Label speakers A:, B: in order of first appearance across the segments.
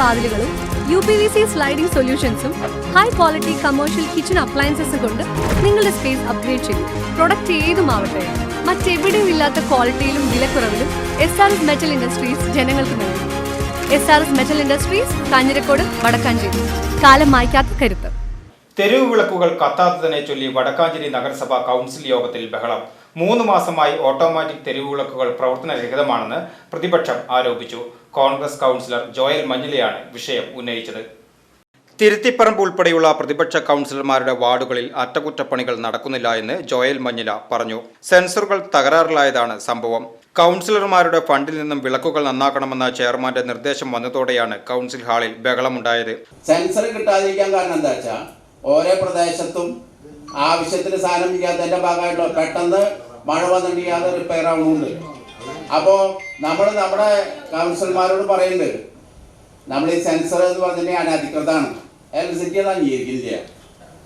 A: വാതിലുകളും U P V C sliding സൊല്യൂഷൻസും high quality commercial kitchen അപ്ലയൻസസും കൊണ്ട് നിങ്ങളുടെ സ്പേസ് അപ്ഗ്രേഡ് ചെയ്യും പ്രൊഡക്റ്റ് ഏതുമാവട്ടെ മറ്റെവിടെയും ഇല്ലാത്ത ക്വാളിറ്റിയിലും വിലക്കുറവിലും S R S metal industries ജനങ്ങൾക്ക് നൽകും. S R S metal industries Kanjirakode Wadakkanchery. കാലം മായ്ക്കാത്ത കരുത്ത്.
B: തെരുവ് വിളക്കുകൾ കത്താത്തതിനെ ചൊല്ലി വടക്കാഞ്ചേരി നഗരസഭാ കൗൺസിൽ യോഗത്തിൽ ബഹളം. മൂന്ന് മാസമായി ഓട്ടോമാറ്റിക് തെരുവ് വിളക്കുകൾ പ്രവർത്തനരഹിതമാണെന്ന് പ്രതിപക്ഷം ആരോപിച്ചു. കോൺഗ്രസ് കൗൺസിലർ ജോയൽ മഞ്ഞിലയാണ് വിഷയം ഉന്നയിച്ചത്. തിരുത്തിപ്പറമ്പ് ഉൾപ്പെടെയുള്ള പ്രതിപക്ഷ കൗൺസിലർമാരുടെ വാർഡുകളിൽ അറ്റകുറ്റപ്പണികൾ നടക്കുന്നില്ല എന്ന് ജോയൽ മഞ്ഞില പറഞ്ഞു. സെൻസറുകൾ തകരാറിലായതാണ് സംഭവം. കൗൺസിലർമാരുടെ ഫണ്ടിൽ നിന്നും വിളക്കുകൾ നന്നാക്കണമെന്ന ചെയർമാന്റെ നിർദ്ദേശം വന്നതോടെയാണ് കൗൺസിൽ ഹാളിൽ ബഹളമുണ്ടായത്.
C: സെൻസർ കിട്ടാതിരിക്കാൻ കാരണം എന്താ വെച്ചാൽ ഓരോ പ്രദേശത്തും ആവശ്യത്തിന് സാധനം ഇല്ലാത്തതിന്റെ ഭാഗമായിട്ട് പെട്ടെന്ന് മഴ വന്നിട്ടില്ലാതെ റിപ്പയർ ആവുന്നുണ്ട് അപ്പോൾ നമ്മൾ നമ്മുടെ കൗൺസിലർമാരോട് പറയുന്നുണ്ട്. നമ്മൾ ഈ സെൻസർ എന്ന് പറഞ്ഞാൽ അനധികൃതമാണ് ഇലക്ട്രിസിറ്റി അത് അംഗീകരിക്കുന്നില്ല.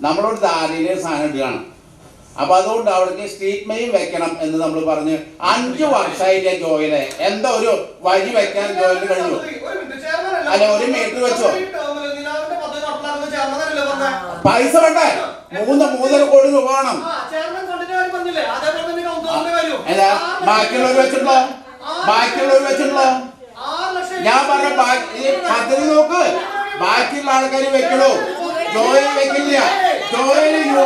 C: നമ്മളോട് ധാരണ സാധനം ഇടുകയാണ്. അപ്പൊ അതുകൊണ്ട് അവിടേക്ക് സ്റ്റേറ്റ്മെന്റ് വെക്കണം എന്ന് നമ്മൾ പറഞ്ഞ് അഞ്ചു വർഷമായില്ലേ ജോയിലെ എന്താ ഒരു വഴി വെക്കാൻ ജോയിൽ കഴിഞ്ഞു? അല്ല ഒരു മീറ്റർ വെച്ചോ? പൈസ വേണ്ടേ? മൂന്ന് മൂന്നര കോടി രൂപ വേണം ഏതാ ബാക്കിയുള്ളവർ വെച്ചിട്ടുള്ള ബാക്കിയുള്ളവർ വെച്ചിട്ടുള്ള ഞാൻ പറഞ്ഞ പദ്ധതി നോക്ക് ബാക്കിയുള്ള ആൾക്കാർ വെക്കണോ ജോയിൽ വെക്കില്ല ജോയിൽ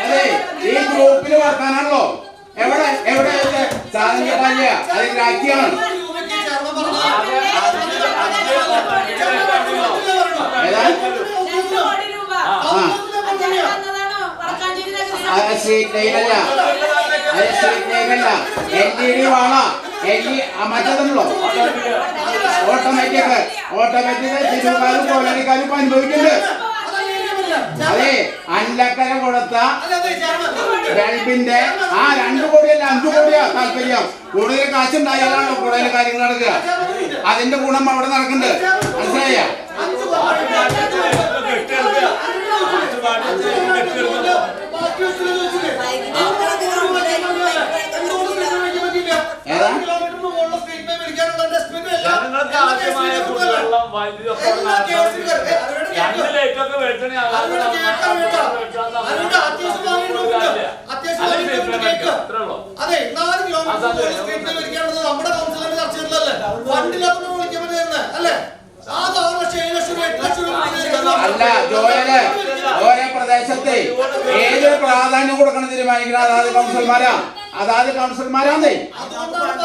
C: അതെ ഈ ഗ്രൂപ്പിൽ വർത്താനാണല്ലോ എവിടെ എവിടെ സാധനം കിട്ടാനില്ല അത് ഗ്രാഹ്യാണ് ഏതാ അത് സ്ട്രീറ്റ് ലൈനല്ല അത് സ്ട്രീറ്റ് ലൈനല്ല എൽ ഇ ഡി വാള. എൽ ഇ മറ്റേതുണ്ടല്ലോ. ഓട്ടോമാറ്റിക് ഓട്ടോമാറ്റിക് തിരുവക്കാരും കോലടിക്കാരും ഇപ്പൊ അനുഭവിക്കുന്നുണ്ട്. അതെ അഞ്ചക്കര കൊടുത്ത ബൾബിന്റെ ആ രണ്ടു കോടിയല്ല അഞ്ചു കോടിയാ താല്പര്യം. കൂടുതൽ കാശുണ്ടായാലാണ് കൂടുതൽ കാര്യങ്ങൾ നടക്കുക. അതിന്റെ ഗുണം അവിടെ നടക്കുന്നുണ്ട്. മനസ്സിലായ?
D: രണ്ട് ലൈറ്റൊക്കെ വെളിച്ചെണ്ണ
E: അതെ നാല് കിലോമീറ്റർ നമ്മുടെ കൗൺസിലിന്റെ ചർച്ചയിലല്ലേ ഫണ്ടില്ലാത്ത വിളിക്കാൻ പറ്റുന്നത് അല്ലേ? അത് ആറ് ലക്ഷം ഏഴ് ലക്ഷം എട്ട് ലക്ഷം
C: ഓരോ പ്രദേശത്തെ ഏതൊരു പ്രാധാന്യം കൊടുക്കണം തീരുമാനിക്കണം അതാത് കൗൺസിലർമാരാ അതാത് കൗൺസിലർമാരാന്നേ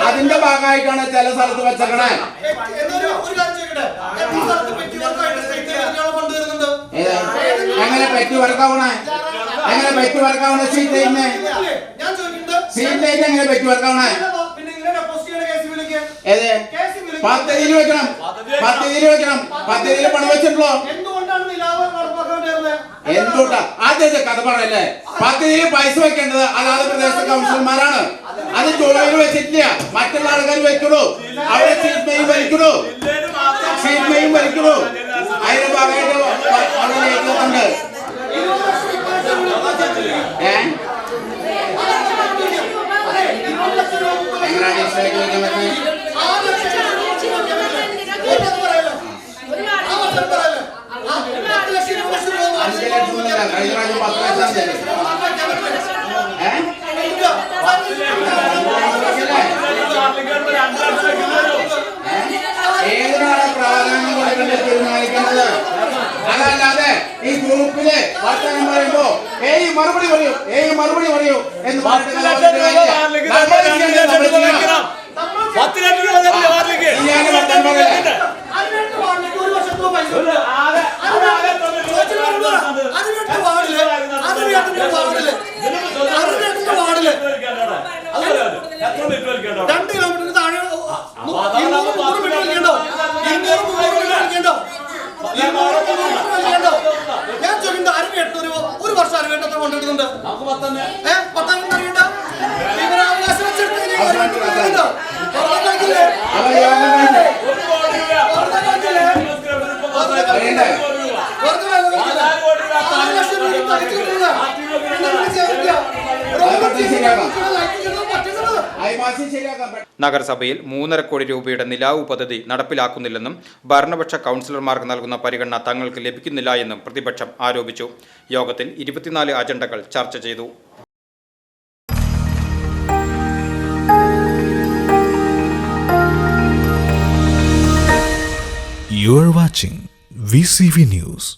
C: അതിന്റെ ഭാഗമായിട്ടാണ് ചില സ്ഥലത്ത് വെച്ചേക്കണേ. പെറ്റി വർക്കാവണേ? എങ്ങനെ ബൈക്ക് വർക്കാവണേ? സീറ്റ് ലൈറ്റിനെ
E: ഞാൻ ചോദിക്കുന്നത്
C: സീറ്റ് ലൈറ്റ് എങ്ങനെ ബൈക്ക് വർക്കാവണേ? ഏത്? പദ്ധതിയിൽ വെക്കണം. പദ്ധതിയിൽ വെക്കണം. പദ്ധതിയിൽ പണം വെച്ചിട്ടുള്ളോ? എന്തുകൊണ്ടാ? ആദ്യത്തെ കഥ പറയല്ലേ? പദ്ധതിയിൽ പൈസ വെക്കേണ്ടത് അതാത് പ്രദേശ കൗൺസിലർമാരാണ്. അത് ജോലിയിൽ വെച്ചിട്ടില്ല. മറ്റുള്ള ആൾക്കാർ വെക്കണു അവിടെ സീറ്റ് മെയിൻ വലിക്കണു സീറ്റ് മെയിൻ വലിക്കണു അതിന് ഭാഗമായിട്ട് വ- അവിടെ ലയിക്കുന്നുണ്ട് ഏ എങ്ങനെയാണ് ഇഷ്ടമായിട്ട് വെക്കാൻ പറ്റുന്നത് ഒന്നുമില്ല കഴിഞ്ഞ പ്രാവശ്യം പത്ത് ലക്ഷം ഏതിനാണ് പ്രാധാന്യം കൊടുക്കേണ്ടത് തീരുമാനിക്കേണ്ടത് അതല്ലാതെ ഈ ഗ്രൂപ്പിൽ വർത്തമാനം പറയുമ്പോ ഏയ് മറുപടി പറയൂ ഏയ് മറുപടി പറയൂ എന്ന്.
D: പത്ത് ലക്ഷം
E: മുന്നൂറ് ഞാൻ ചോദിക്കുന്നത് അരവി എട്ട് രൂപ ഒരു വർഷം അരവി എത്ര കൊണ്ടിടുന്നുണ്ട് ഏഹ് പത്താം തീയതി അറിയണ്ട വിവരാവകാശം ഒരു മിനിറ്റ് വെറുതെ കളിക്കില്ലേ
D: ഒരു
E: വെറുതെ കളിക്കില്ലേ
C: അറിയണ്ടേ
E: വെറുതെ കളിക്കില്ലേ ആറ് ലക്ഷം രൂപ തളിച്ചിട്ടില്ല പിന്നെ വിളിച്ച് ചേർക്കുക. ഒരു
C: അത് പദ്ധതി ശരിയാക്കാം.
E: പറ്റുന്നത്
C: അത് മാസം ശരിയാക്കാം പെ-
B: നഗരസഭയിൽ മൂന്നര കോടി രൂപയുടെ നിലാവ് പദ്ധതി നടപ്പിലാക്കുന്നില്ലെന്നും ഭരണപക്ഷ കൗൺസിലർമാർക്ക് നൽകുന്ന പരിഗണന തങ്ങൾക്ക് ലഭിക്കുന്നില്ല എന്നും പ്രതിപക്ഷം ആരോപിച്ചു യോഗത്തിൽ ഇരുപത്തിനാല് അജണ്ടകൾ ചർച്ച ചെയ്തു
F: You are watching VCV News.